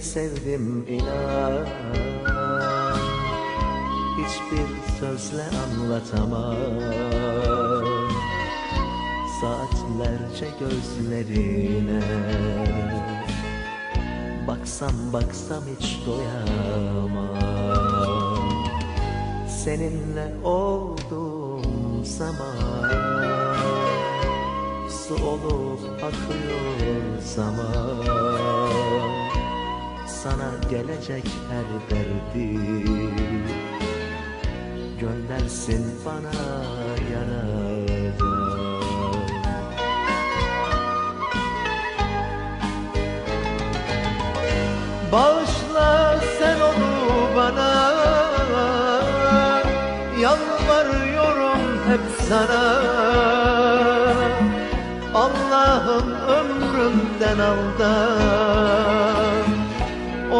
sevdim inan. Hiçbir sözle anlatamam. Saatlerce gözlerine Baksam baksam hiç doyamam. Seninle olduğum zaman Su olup akıyor zaman Sana gelecek her derdi. Göndersin bana yaradan Bağışla sen onu bana. Yalvarıyorum hep sana. Allah'ım ömrümden al da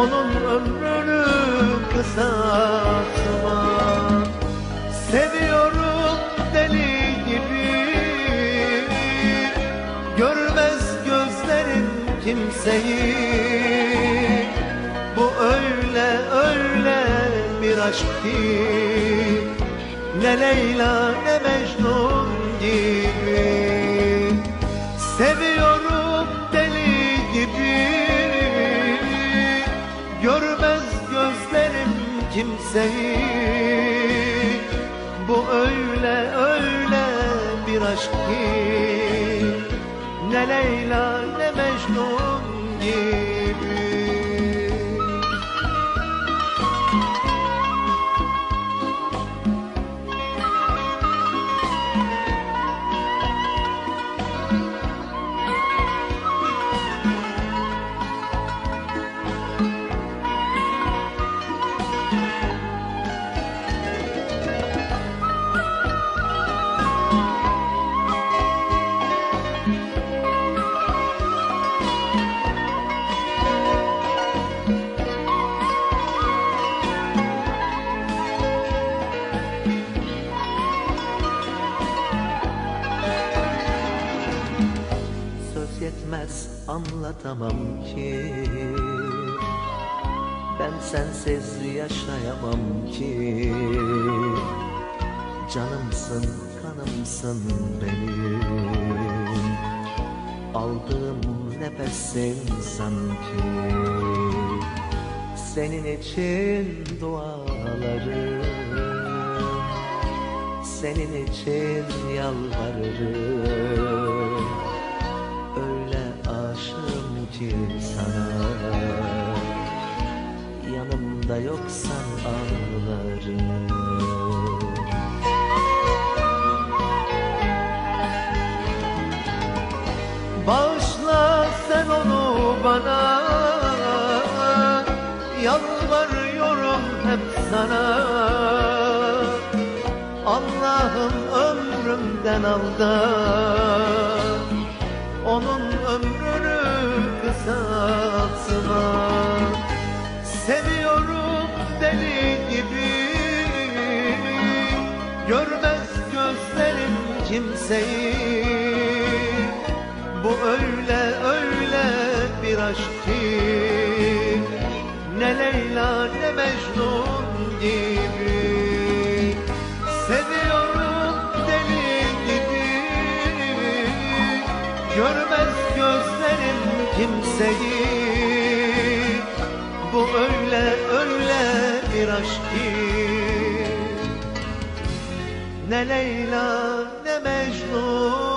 Onun ömrünü kısaltma. Seviyorum deli gibi. Görmez gözlerim kimseyi. Bu öyle öyle bir aşk ki. Ne Leyla ne Mecnun gibi. Seviyorum kimseyi. Bu öyle öyle bir aşk ki Ne Leyla ne Mecnun gibi yetmez anlatamam ki. Ben sensiz yaşayamam ki. Canımsın kanımsın benim. Aldığım nefesin sanki. Senin için dualarım. Senin için yalvarırım Bağışla sen onu bana. Yalvarıyorum hep sana. Allah'ım ömrümden al da. Onun ömrünü kısaltma Seviyorum deli gibi. Görmez gözlerim kimseyi. Bu öyle öyle bir aşk ki. Ne Leyla ne Mecnun gibi. Seviyorum deli gibi. Görmez gözlerim kimseyi aşk Ne Leyla ne Mecnun